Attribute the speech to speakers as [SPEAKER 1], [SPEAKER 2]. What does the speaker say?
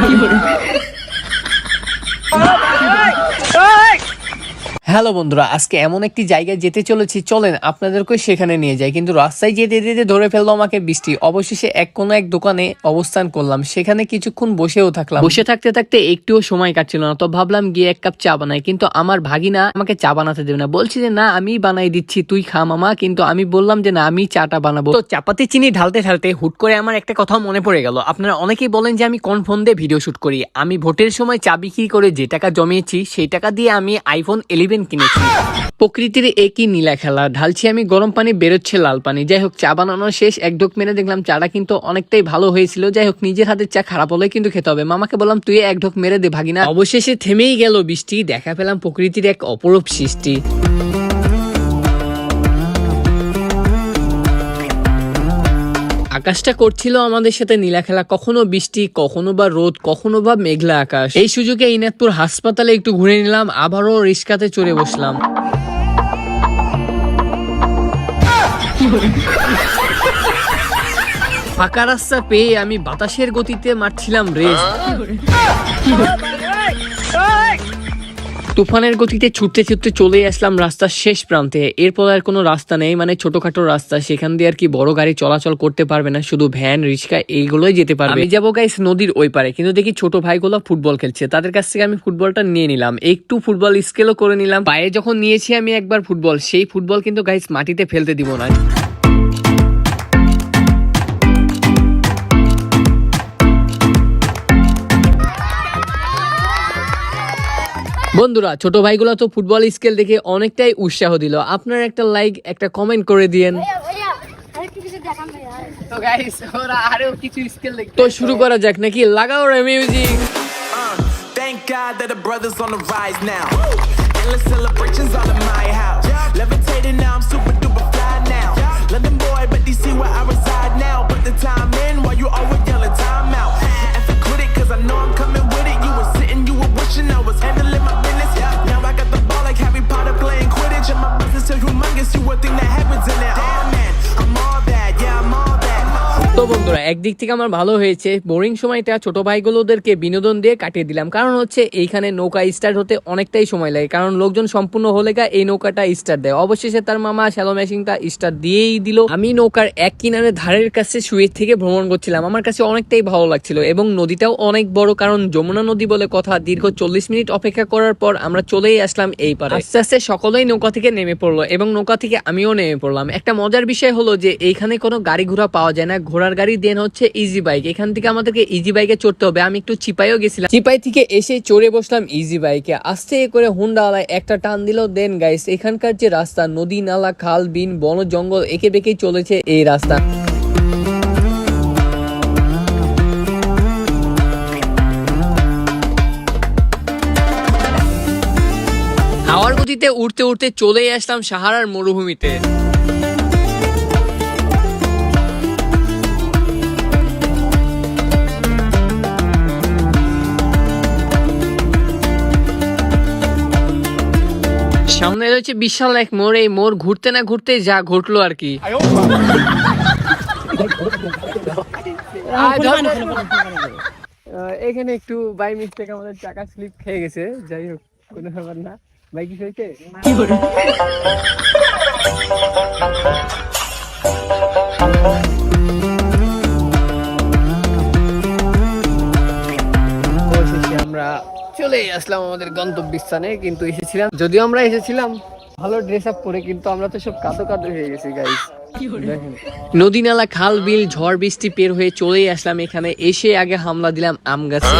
[SPEAKER 1] 屁股。হ্যালো বন্ধুরা আজকে এমন একটি জায়গায় যেতে চলেছি চলেন আপনাদেরকে সেখানে নিয়ে যাই। কিন্তু রাস্তায় যেতে যেতে ধরে ফেলল আমাকে বৃষ্টি। অবশেষে এক কোনো এক দোকানে অবস্থান করলাম। সেখানে কিছুক্ষণ বসেও থাকলাম। বসে থাকতে থাকতে একটুও সময় কাটছিল না তো ভাবলাম গিয়ে এক কাপ চা বানাই। কিন্তু আমার ভাগিনা আমাকে চা বানাতে দেবে না। বলছি যে না আমি বানাই দিচ্ছি তুই খা মামা। কিন্তু আমি বললাম যে না আমি চাটা বানাবো। তো চাপাতি চিনি ঢালতে ঢালতে হুট করে আমার একটা কথা মনে পড়ে গেল। আপনারা অনেকেই বলেন যে আমি কোন ফোন দিয়ে ভিডিও শুট করি? আমি ভোটের সময় চা বিক্রি করে যে টাকা জমিয়েছি সেই টাকা দিয়ে আমি আইফোন ইলেভেন কিনেছি। প্রকৃতির একই নীলা খেলা। ঢালছি আমি গরম পানি, বেরোচ্ছে লাল পানি। যাই হোক, চা বানানো শেষ, এক ঢোক মেরে দেখলাম চাটা কিন্তু অনেকটাই ভালো হয়েছিল। যাই হোক, নিজের হাতের চা খারাপ হলে কিন্তু খেতে হবে। মামাকে বললাম, তুই এক ঢোক মেরে দে ভাগিনা। অবশেষে থেমেই গেল বৃষ্টি। দেখা পেলাম প্রকৃতির এক অপরূপ সৃষ্টি। আকাশটা করছিল আমাদের সাথে নীলা খেলা। কখনো বৃষ্টি, কখনো বা রোদ, কখনো বা মেঘলা আকাশ। এই সুযোগে ইনাতপুর হাসপাতালে একটু ঘুরে নিলাম, আবারও রিস্কাতে চড়ে বসলাম। ফাঁকা রাস্তা পেয়ে আমি বাতাসের গতিতে মারছিলাম রেস। তুফানের গতিতে ছুটতে ছুটতে চলে আসলাম রাস্তার শেষ প্রান্তে। এরপর আর কোনো রাস্তা নেই মানে ছোটখাটো রাস্তা। সেখান দিয়ে আর কি বড় গাড়ি চলাচল করতে পারবে না, শুধু ভ্যান, রিক্সা, এইগুলোই যেতে পারবে। আমি যাব গাইস নদীর ওই পারে, কিন্তু দেখি ছোট ভাইগুলো ফুটবল খেলছে। তাদের কাছ থেকে আমি ফুটবলটা নিয়ে নিলাম। একটু ফুটবল স্কেলও করে নিলাম। পায়ে যখন নিয়েছি আমি একবার ফুটবল, সেই ফুটবল কিন্তু গাইস মাটিতে ফেলতে দিব না। বন্ধুরা ছোট ভাইগুলো তো ফুটবল স্কেল দেখে অনেকটাই উৎসাহ দিল। আপনার একটা লাইক একটা কমেন্ট করে দিয়েন। তো শুরু করা যাক নাকি? লাগাও রে music uh,
[SPEAKER 2] Thank God that the brothers on the rise now. Endless celebrations all in my house.
[SPEAKER 1] তো বন্ধুরা, একদিক থেকে আমার ভালো হয়েছে। বোরিং সময়টা ছোট ভাইগুলোদেরকে বিনোদন দিয়ে কাটিয়ে দিলাম। কারণ হচ্ছে, এইখানে নৌকা স্টার্ট হতে অনেকটাই সময় লাগে। কারণ লোকজন সম্পূর্ণ হলে গা এই নৌকাটা স্টার্ট দেয়। অবশেষে তার মামা শ্যালো মেশিনটা স্টার্ট দিয়েই দিল। আমি নৌকার এক কিনারে ধারের কাছে শুয়ে থেকে ভ্রমণ করছিলাম। আমার কাছে অনেকটাই ভালো লাগছিল এবং নদীটাও অনেক বড়। কারণ যমুনা নদী বলে কথা, দীর্ঘ চল্লিশ মিনিট অপেক্ষা করার পর আমরা চলেই আসলাম এই পারে। আস্তে আস্তে সকলেই নৌকা থেকে নেমে পড়ল এবং নৌকা থেকে আমিও নেমে পড়লাম। একটা মজার বিষয় হলো যে, এইখানে কোনো গাড়ি ঘোড়া পাওয়া যায় না। ঘোড়ার গাড়ি দেন হচ্ছে ইজি বাইক এখান থেকে আমাদেরকে ইজি বাইকে চড়তে হবে। আমি একটু চিপাইও গেছিলাম। চিপাই থেকে এসে চড়ে বসলাম ইজি বাইকে আস্তে করে হুন্ডা আলায় একটা টান দিল। দেন গাইস এখানকার যে রাস্তা, নদী, নালা, খাল, বিন, বন, জঙ্গল, একে বেঁকেই চলেছে এই রাস্তা। হাওয়ার গতিতে উঠতে উঠতে চলেই আসলাম সাহারার মরুভূমিতে। সামনে রয়েছে বিশাল এক মোড় এই মোড় ঘুরতে না ঘুরতে যা ঘটলো আর কি। এখানে একটু বাই মিস্টেক আমাদের চাকা স্লিপ খেয়ে গেছে যাই হোক কোনো ব্যাপার না। ভাই কি হয়েছে? চলে আসলাম আমাদের গন্তব্যস্থানে কিন্তু এসেছিলাম যদিও আমরা এসেছিলাম ভালো ড্রেস আপ করে কিন্তু আমরা তো সব কাতো কাতো হয়ে গেছি গাইস নদী নালা খাল বিল ঝড় বৃষ্টি পের হয়ে চলেই আসলাম এখানে। এসে আগে হামলা দিলাম আম গাছে।